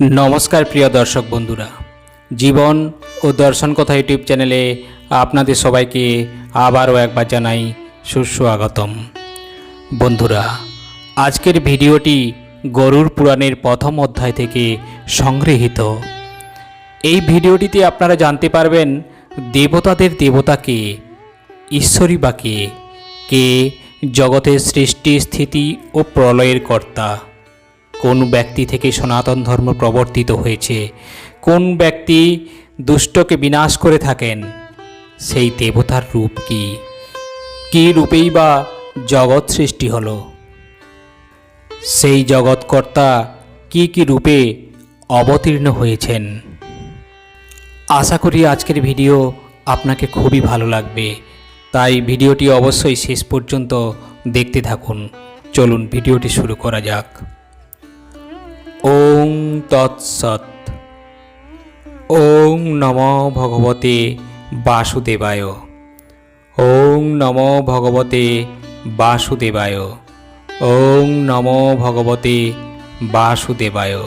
নমস্কার প্রিয় দর্শক বন্ধুরা। জীবন ও দর্শন কথা ইউটিউব চ্যানেলে আপনাদের সবাইকে আবারও একবার জানাই সুস্বাগতম। বন্ধুরা, আজকের ভিডিওটি গরুর পুরাণের প্রথম অধ্যায় থেকে সংগৃহীত। এই ভিডিওটিতে আপনারা জানতে পারবেন দেবতাদের দেবতাকে ঈশ্বরী বা কে কে জগতের সৃষ্টি স্থিতি ও প্রলয়ের কর্তা। কোন ব্যক্তি থেকে সনাতন ধর্ম প্রবর্তিত হয়েছে, কোন ব্যক্তি দুষ্টকে বিনাশ করে থাকেন, সেই দেবতার রূপ কি? কী রূপেই বা জগৎ সৃষ্টি হলো? সেই জগৎকর্তা কি কি রূপে অবতীর্ণ হয়েছেন? আশা করি আজকের ভিডিও আপনাকে খুবই ভালো লাগবে। তাই ভিডিওটি অবশ্যই শেষ পর্যন্ত দেখতে থাকুন। চলুন, ভিডিওটি শুরু করা যাক। ওং তৎসৎ। ওং নম ভগবতে বাসুদেবায়। ওং নম ভগবতে বাসুদেবায়। ওং নম ভগবতে বাসুদেবায়।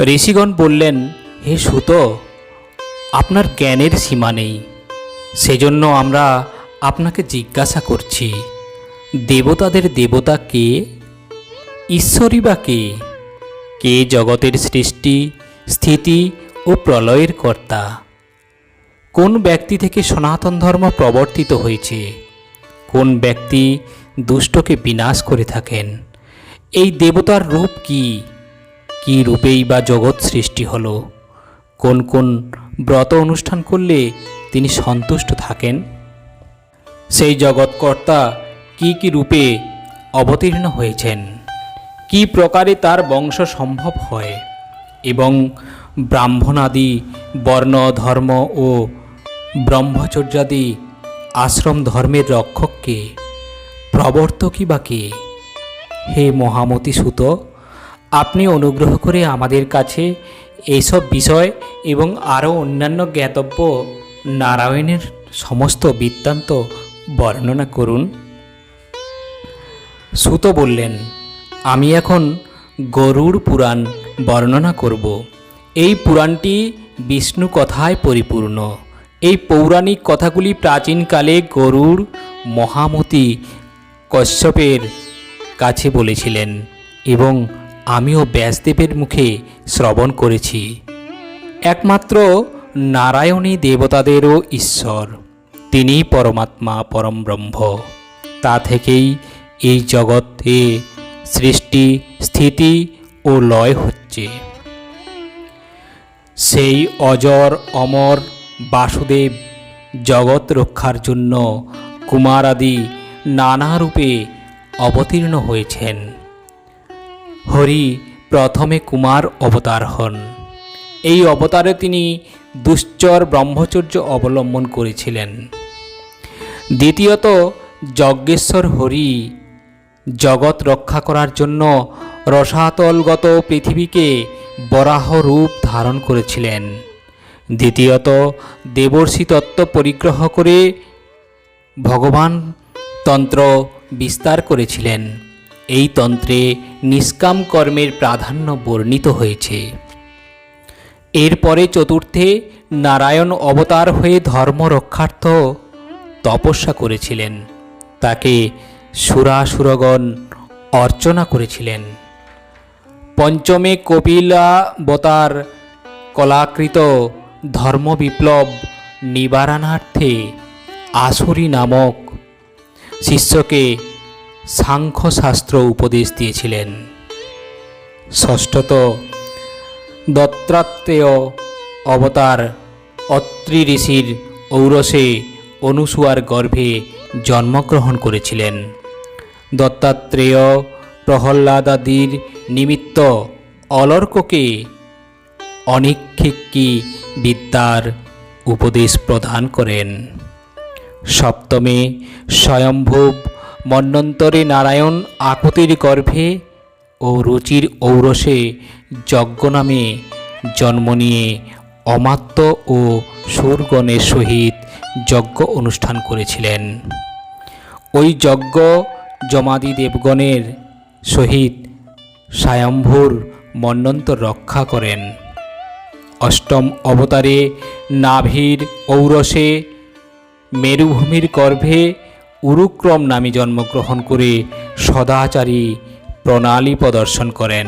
ঋষিগণ বললেন, হে সুত, আপনার জ্ঞানের সীমা নেই। সেজন্য আমরা আপনাকে জিজ্ঞাসা করছি। দেবতাদের দেবতা কে? ঈশ্বরী বা কে? কে জগতের সৃষ্টি, স্থিতি ও প্রলয়ের কর্তা? কোন ব্যক্তি থেকে সনাতন ধর্ম প্রবর্তিত হয়েছে? কোন ব্যক্তি দুষ্টকে বিনাশ করে থাকেন? এই দেবতার রূপ কি? কি রূপেই বা জগৎ সৃষ্টি হল? কোন কোন ব্রত অনুষ্ঠান করলে তিনি সন্তুষ্ট থাকেন? সেই জগৎকর্তা কি কি রূপে অবতীর্ণ হয়েছেন? কি প্রকারে তার বংশ সম্ভব হয়? এবং ব্রাহ্মণাদি, বর্ণ, ধর্ম ও ব্রহ্মচর্যাদি আশ্রম ধর্মের রক্ষককে প্রবর্তকই বা কে? হে মহামতি সুত, আপনি অনুগ্রহ করে আমাদের কাছে এইসব বিষয় এবং আরও অন্যান্য জ্ঞাতব্য নারায়ণের সমস্ত বৃত্তান্ত বর্ণনা করুন। সুত বললেন, আমি এখন গরুর পুরাণ বর্ণনা করব। এই পুরাণটি বিষ্ণু কথায় পরিপূর্ণ। এই পৌরাণিক কথাগুলি প্রাচীনকালে গরুর মহামতি কশ্যপের কাছে বলেছিলেন এবং আমিও ব্যাসদেবের মুখে শ্রবণ করেছি। একমাত্র নারায়ণী দেবতাদেরও ঈশ্বর তিনি পরমাত্মা, পরম ব্রহ্ম। তা থেকেই এই জগতে সৃষ্টি, স্থিতি ও লয় হচ্ছে। সেই অজর, অমর বাসুদেব জগৎ রক্ষার জন্য কুমারাদি নানা রূপে অবতীর্ণ হয়েছেন। হরি প্রথমে কুমার অবতার হন। এই অবতারে তিনি দুশ্চর ব্রহ্মচর্য অবলম্বন করেছিলেন। দ্বিতীয়ত যজ্ঞেশ্বর হরি জগৎ রক্ষা করার জন্য রসাতলগত পৃথিবীকে বরাহ রূপ ধারণ করেছিলেন। দ্বিতীয়ত, দেবর্ষি তত্ত্ব পরিগ্রহ করে ভগবান তন্ত্র বিস্তার করেছিলেন। এই তন্ত্রে নিষ্কাম কর্মের প্রাধান্য বর্ণিত হয়েছে। এরপরে চতুর্থে নারায়ণ অবতার হয়ে ধর্ম রক্ষার্থ তপস্যা করেছিলেন। তাকে সুরাসুরগণ অর্চনা করেছিলেন। পঞ্চমে কপিলাবতার কলাকৃত ধর্ম বিপ্লব নিবারণার্থে আসুরি নামক শিষ্যকে সাংখ্যশাস্ত্র উপদেশ দিয়েছিলেন। ষষ্ঠত দত্তাত্রেয় অবতার অত্রি ঋষির ঔরসে অনুসুয়ার গর্ভে জন্মগ্রহণ করেছিলেন। দত্তাত্রেয় প্রহ্লাদাদির নিমিত্ত অলর্ককে অনিক্ষিকি বিদ্যার উপদেশ প্রদান করেন। সপ্তমে স্বয়ম্ভুব মন্বন্তরে নারায়ণ আকুতির গর্ভে ও রুচির ঔরসে যজ্ঞ নামে জন্ম নিয়ে অমাত্য ও সুরগণের সহিত যজ্ঞ অনুষ্ঠান করেছিলেন। ওই যজ্ঞ যমাদি দেবগণের সহিত স্বয়ম্ভুর মন্বন্তর রক্ষা করেন। অষ্টম অবতারে নাভির ঔরসে মেরুভূমির গর্ভে উরুক্রম নামে জন্মগ্রহণ করে সদাচারী প্রণালী প্রদর্শন করেন।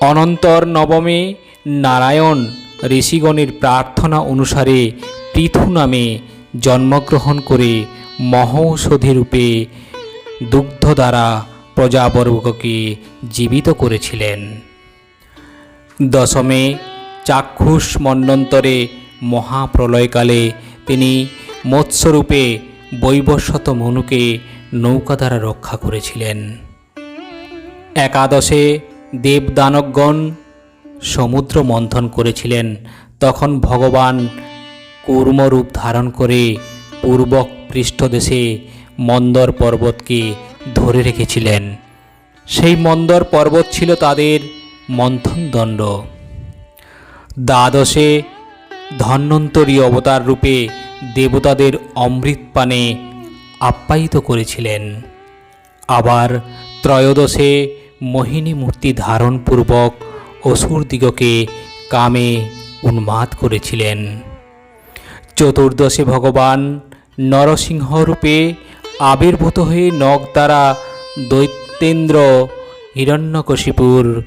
অনন্তর নবমে নারায়ণ ঋষিগণের প্রার্থনা অনুসারে পৃথু নামে জন্মগ্রহণ করে মহৌষধি রূপে দুগ্ধ দ্বারা প্রজাবর্গকে জীবিত করেছিলেন। দশমে চাক্ষুষ মন্বন্তরে মহাপ্রলয়কালে তিনি মৎস্যরূপে বৈবস্বত মনুকে নৌকা দ্বারা রক্ষা করেছিলেন। একাদশে দেবদানবগণ সমুদ্র মন্থন করেছিলেন। তখন ভগবান কূর্মরূপ ধারণ করে পূর্বক পৃষ্ঠদেশে মন্দর পর্বতকে ধরে রেখেছিলেন। সেই মন্দর পর্বত ছিল তাদের মন্থন দণ্ড দ্বাদশে ধন্বন্তরী অবতার রূপে দেবতাদের অমৃত পানে আপ্যায়িত করেছিলেন। আবার ত্রয়োদশে মোহিনী মূর্তি ধারণপূর্বক অসুরদিগকে কামে উন্মাদ করেছিলেন। চতুর্দশে ভগবান নরসিংহ রূপে আবির্ভূত হয়ে নখ দ্বারা দৈত্যেন্দ্র হিরণ্যকশিপুর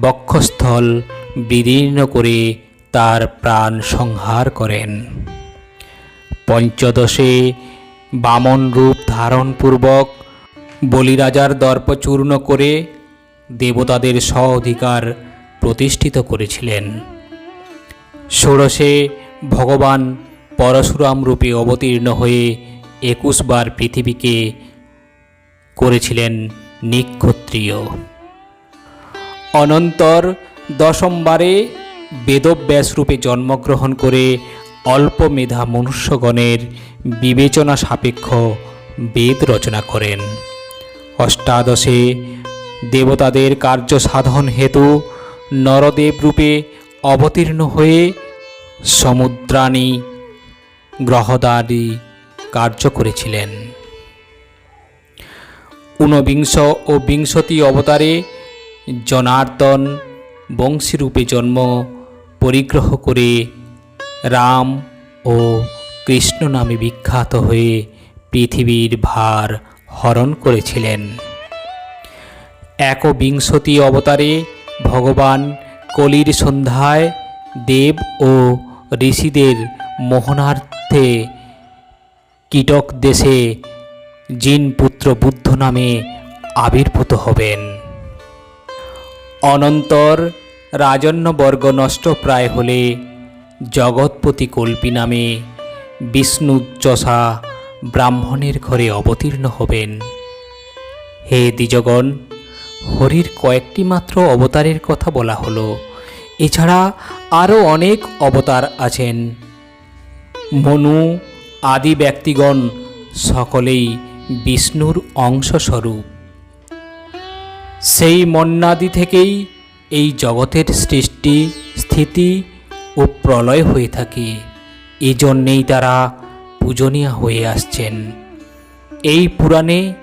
বক্ষস্থল বিদীর্ণ করে তার প্রাণ সংহার করেন। পঞ্চদশে বামন রূপ ধারণপূর্বক বলিরাজার দর্প চূর্ণ করে দেবতাদের স্ব অধিকার প্রতিষ্ঠিত করেছিলেন। ষোড়শে ভগবান পরশুরাম রূপে অবতীর্ণ হয়ে একুশবার পৃথিবীকে করেছিলেন নিক্ষত্রিয়। অনন্তর দশমবারে বেদব্যাস রূপে জন্মগ্রহণ করে অল্প মেধা মনুষ্যগণের বিবেচনা সাপেক্ষ বেদ রচনা করেন। অষ্টাদশে দেবতাদের কার্য সাধন হেতু নরদেব রূপে অবতীর্ণ হয়ে সমুদ্রাণী গ্রহদারি কার্য করেছিলেন। ঊনবিংশ ও বিংশতি অবতারে জনার্দন বংশীরূপে জন্ম, পরিগ্রহ করে রাম ও কৃষ্ণ নামে বিখ্যাত হয়ে পৃথিবীর ভার হরণ করেছিলেন। একবিংশতি অবতারে ভগবান কলির সন্ধ্যায় দেব ও ঋষিদের মোহনার্থে কীটক দেশে জিনপুত্র বুদ্ধ নামে আবির্ভূত হবেন। অনন্তর রাজন্যবর্গ নষ্ট প্রায় হলে জগৎপতি কল্পী নামে বিষ্ণুচষা ব্রাহ্মণের ঘরে অবতীর্ণ হবেন। হে দ্বিজগণ, হরির কয়েকটি মাত্র অবতারের কথা বলা হলো। এছাড়া আরও অনেক অবতার আছেন। মনু আদি ব্যক্তিগণ সকলেই বিষ্ণুর অংশস্বরূপ। সেই মন্নাদি থেকেই এই জগতের সৃষ্টি, স্থিতি ও প্রলয় হয়ে থাকে। এই জন্যেই তারা পূজনীয় হয়ে আসছেন। এই পুরাণে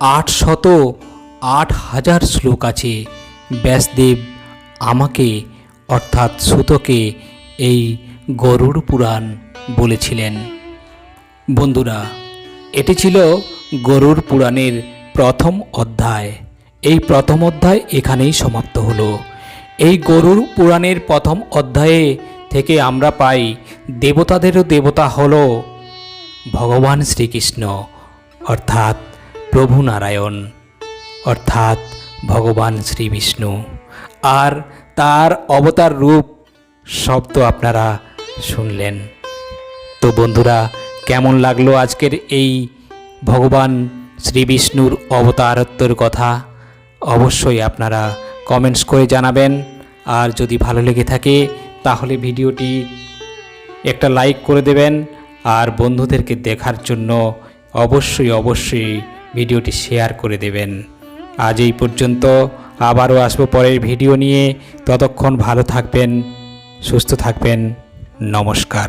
আটশত আট হাজার শ্লোক আছে। ব্যাসদেব আমাকে, অর্থাৎ সুতকে, এই গরুড় পুরাণ বলেছিলেন। বন্ধুরা, এটি ছিল গরুর পুরাণের প্রথম অধ্যায়। এই প্রথম অধ্যায় এখানেই সমাপ্ত হলো। এই গরুর পুরাণের প্রথম অধ্যায়ে থেকে আমরা পাই, দেবতাদেরও দেবতা হল ভগবান শ্রীকৃষ্ণ, অর্থাৎ প্রভু নারায়ণ, অর্থাৎ ভগবান শ্রী বিষ্ণু আর তার অবতার রূপ শব্দ আপনারা শুনলেন। তো বন্ধুরা, কেমন লাগল আজকের এই ভগবান শ্রী বিষ্ণুর অবতারত্বর কথা? অবশ্যই আপনারা কমেন্টস করে জানাবেন। আর যদি ভালো লেগে থাকে, তাহলে ভিডিওটি একটা লাইক করে দেবেন। আর বন্ধুদেরকে দেখার জন্য অবশ্যই অবশ্যই ভিডিওটি শেয়ার করে দেবেন। আজ এই পর্যন্ত, আবারও আসব পরের ভিডিও নিয়ে। ততক্ষণ ভালো থাকবেন, সুস্থ থাকবেন। নমস্কার।